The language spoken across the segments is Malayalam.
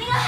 നിങ്ങൾ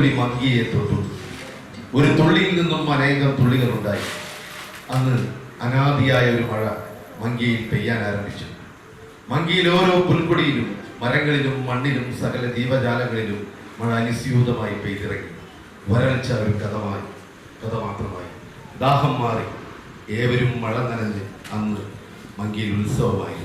ജലത്തുള്ളി മങ്കിയെ തൊട്ടു. ഒരു തുള്ളിയിൽ നിന്നും അനേകം തുള്ളികൾ ഉണ്ടായി അന്ന് അനാദിയായ ഒരു മഴ മങ്കിയിൽ പെയ്യാൻ ആരംഭിച്ചു. മങ്കിയിൽ ഓരോ പുൽക്കൊടിയിലും മരങ്ങളിലും മണ്ണിലും സകല ജീവജാലങ്ങളിലും മഴ അനുസ്യൂതമായി പെയ്തിറങ്ങി. വരൾച്ച ഒരു കഥമായി കഥ മാത്രമായി. ദാഹം മാറി. ഏവരും മഴ നനഞ്ഞ് അന്ന് മങ്കിയിൽ ഉത്സവമായിരുന്നു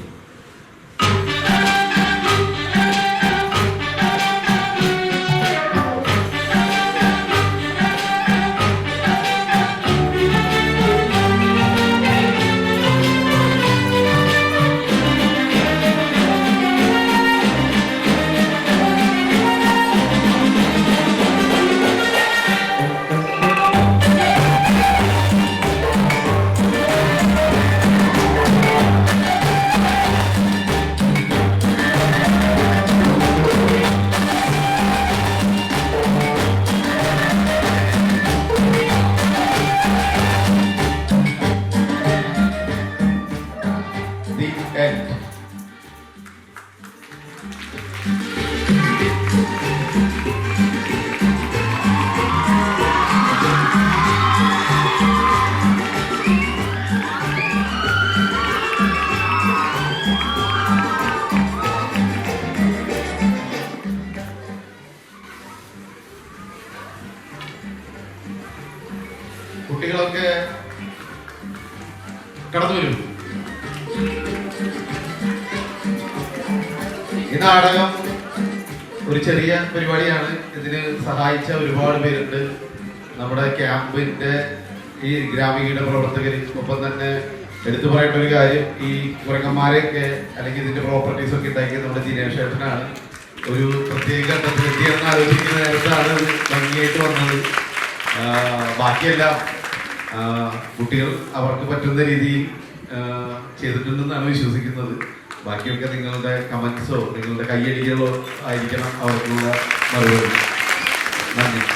പരിപാടിയാണ്. ഇതിന് സഹായിച്ച ഒരുപാട് പേരുണ്ട്. നമ്മുടെ ക്യാമ്പിന്റെ ഈ ഗ്രാമീണ പ്രവർത്തകർ ഒപ്പം തന്നെ എടുത്തു പറയേണ്ട ഒരു കാര്യം ഈ കുരങ്ങന്മാരെയൊക്കെ അല്ലെങ്കിൽ ഇതിന്റെ പ്രോപ്പർട്ടീസ് ഒക്കെ ഉണ്ടാക്കിയത് നമ്മുടെ ദിനേശ് ഏട്ടനാണ്. ഒരു പ്രത്യേക എത്തിയെന്ന് ആലോചിക്കുന്ന നേരത്താണ് ഭംഗിയായിട്ട് വന്നത്. ബാക്കിയെല്ലാം കുട്ടികൾ അവർക്ക് പറ്റുന്ന രീതിയിൽ ചെയ്തിട്ടുണ്ടെന്നാണ് വിശ്വസിക്കുന്നത്. ബാക്കിയൊക്കെ നിങ്ങളുടെ കമന്റ്സോ നിങ്ങളുടെ കയ്യടികളോ ആയിരിക്കണം അവർക്കുള്ള മറുപടി. നന്ദി.